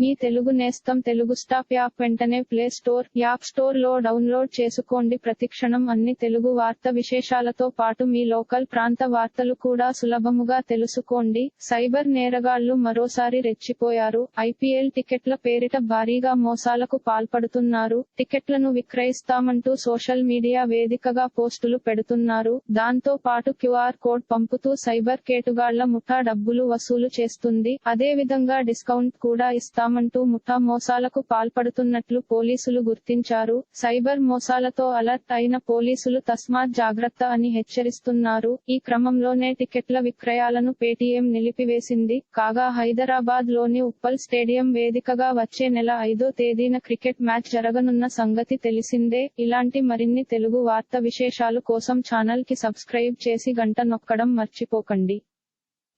మీ తెలుగు నేస్తం Telugu stop app వెంటనే play store app స్టోర్లో డౌన్లోడ్ చేసుకోండి. ప్రతిక్షణం అన్ని తెలుగు వార్త విశేషాలతో పాటు మీ లోకల్ ప్రాంత వార్తలు కూడా సులభముగా తెలుసుకోండి. సైబర్ నేరగాళ్ళు మరోసారి రెచ్చిపోయారు. ఐపీఎల్ టికెట్ల పేరిట భారీగా మోసాలకు పాల్పడుతున్నారు. టికెట్లను విక్రయిస్తామంటూ సోషల్ మీడియా వేదికగా పోస్టులు పెడుతున్నారు. దాంతో పాటు క్యూఆర్ కోడ్ పంపుతూ సైబర్ కేటుగాళ్ళ ముఠా డబ్బులు వసూలు చేస్తుంది. అదే విధంగా డిస్కౌంట్ కూడా ఇస్తామంటూ ముఠా మోసాలకు పాల్పడుతున్నట్లు పోలీసులు గుర్తించారు. సైబర్ మోసాలతో అలర్ట్ అయిన పోలీసులు తస్మాత్ జాగ్రత్త అని హెచ్చరిస్తున్నారు. ఈ క్రమంలోనే టికెట్ల విక్రయాలను పేటీఎం నిలిపివేసింది. కాగా హైదరాబాద్లోని ఉప్పల్ స్టేడియం వేదికగా వచ్చే నెల ఐదో తేదీన క్రికెట్ మ్యాచ్ జరగనున్న సంగతి తెలిసిందే. ఇలాంటి మరిన్ని తెలుగు వార్త విశేషాలు కోసం ఛానల్కి సబ్స్క్రైబ్ చేసి గంట నొక్కడం మర్చిపోకండి.